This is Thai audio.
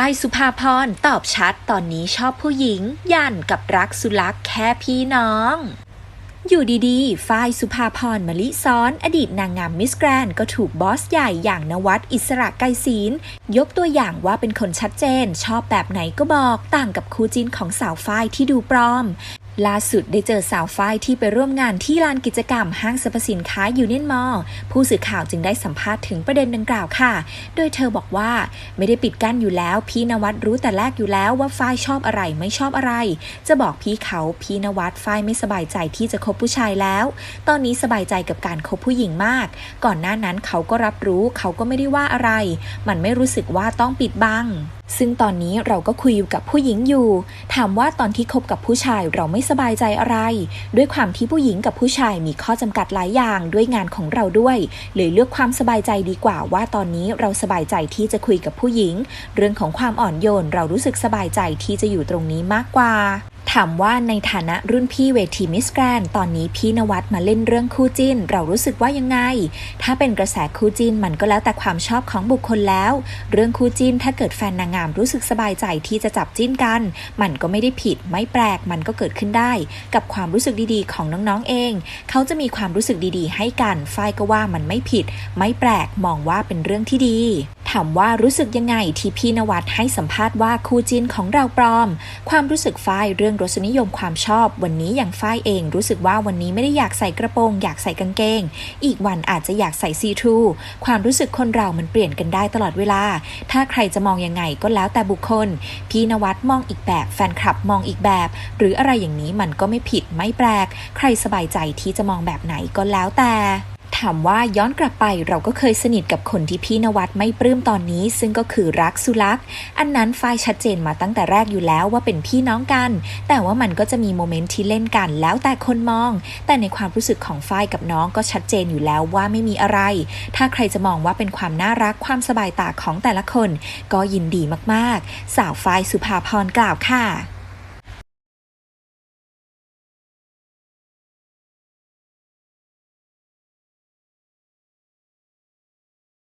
ฝ้ายสุภาพรตอบชัดตอนนี้ชอบผู้หญิง ยันกับรักสุลักษ์แค่พี่น้อง อยู่ดีๆ ฝ้ายสุภาพรมลิซ้อน อดีตนางงามมิสแกรนก็ถูกบอสใหญ่อย่างนวัดอิสระไกรศีลยกตัวอย่างว่าเป็นคนชัดเจน ชอบแบบไหนก็บอก ต่างกับคู่จิ้นของสาวฝ้ายที่ดูปลอม ล่าสุดได้เจอสาวฝ้ายที่ไปร่วมงานที่ลานกิจกรรมห้างสรรพสินค้ายูเนียนมอลผู้สื่อข่าวจึงได้สัมภาษณ์ถึงประเด็นดังกล่าวค่ะ โดยเธอบอกว่าไม่ได้ปิดกั้นอยู่แล้ว พี่นวัดรู้แต่แรกอยู่แล้วว่าฝ้ายชอบอะไรไม่ชอบอะไร จะบอกพี่เขาพี่นวัดฝ้ายไม่สบายใจที่จะคบผู้ชายแล้ว ตอนนี้สบายใจกับการคบผู้หญิงมาก ก่อนหน้านั้นเขาก็รับรู้เขาก็ไม่ได้ว่าอะไร มันไม่รู้สึกว่าต้องปิดบัง ซึ่งตอนนี้เราก็คุยอยู่กับผู้หญิงอยู่ ถามว่าตอนที่คบกับผู้ชายเราไม่สบายใจอะไร ด้วยความที่ผู้หญิงกับผู้ชายมีข้อจำกัดหลายอย่างด้วยงานของเราด้วยเลยเลือกความสบายใจดีกว่าว่าตอนนี้เราสบายใจที่จะคุยกับผู้หญิง เรื่องของความอ่อนโยนเรารู้สึกสบายใจที่จะอยู่ตรงนี้มากกว่า ถามว่าในฐานะรุ่นพี่เวทีมิสแกรนตอนนี้พี่นวัดมาเล่นเรื่องคู่จิ้น เรารู้สึกว่ายังไง ถ้าเป็นกระแสคู่จิ้นมันก็แล้วแต่ความชอบของบุคคลแล้ว เรื่องคู่จิ้นถ้าเกิดแฟนนางงามรู้สึกสบายใจที่จะจับจิ้นกัน มันก็ไม่ได้ผิดไม่แปลกมันก็เกิดขึ้นได้ กับความรู้สึกดีๆ ของน้องๆเอง เขาจะมีความรู้สึกดีๆ ให้กันฝ้ายก็ว่ามันไม่ผิด ไม่แปลกมองว่าเป็นเรื่องที่ดีามว่ารู้สึกยังไงที่พี่นวัดให้สัมภาษณ์ว่าคู่จิ้นของเราปลอม ความรู้สึกฝ้ายเรื่องรสนิยมความชอบ วันนี้อย่างฝ้ายเองรู้สึกว่าวันนี้ไม่ได้อยากใส่กระโปรงอยากใส่กางเกง อีกวันอาจจะอยากใส่ซีทรูความรู้สึกคนเรามันเปลี่ยนกันได้ตลอดเวลา ถ้าใครจะมองยังไงก็แล้วแต่บุคคล พี่นวัดมองอีกแบบแฟนคลับมองอีกแบบ หรืออะไรอย่างนี้มันก็ไม่ผิดไม่แปลก ใครสบายใจที่จะมองแบบไหนก็แล้วแต่ ถามว่าย้อนกลับไปเราก็เคยสนิทกับคนที่พี่นวัดไม่ปลื้มตอนนี้ ซึ่งก็คือรักสุลักษ์อันนั้นฝ้ายชัดเจนมาตั้งแต่แรกอยู่แล้วว่าเป็นพี่น้องกัน แต่ว่ามันก็จะมีโมเมนต์ที่เล่นกันแล้วแต่คนมอง แต่ในความรู้สึกของฝ้ายกับน้องก็ชัดเจนอยู่แล้วว่าไม่มีอะไร ถ้าใครจะมองว่าเป็นความน่ารักความสบายตาของแต่ละคน ก็ยินดีมากๆ สาวฝ้ายสุภาพรกล่าวค่ะ